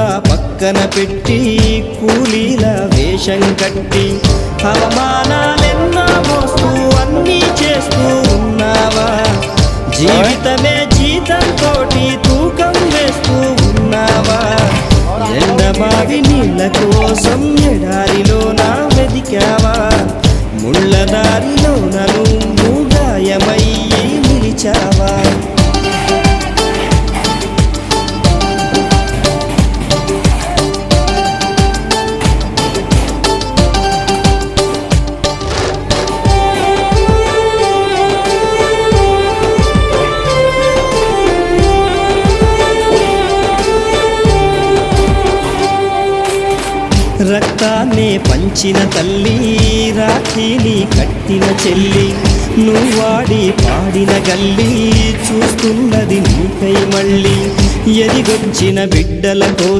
అంతా పక్కన పెట్టి కూలీల వేషం కట్టి అవమానాలెన్నో మోస్తూ అన్నీ చేస్తూ ఉన్నావా? జీవితమే జీతం తోటి తూకం వేస్తూ ఉన్నావా? ఎండమావి నీళ్ళ కోసం రక్తాన్నే పంచిన తల్లి రాఖీని కట్టిన చెల్లి నువ్వాడి పాడిన గల్లి చూస్తున్నది నీకై మళ్ళీ. ఎదిగొచ్చిన బిడ్డలతో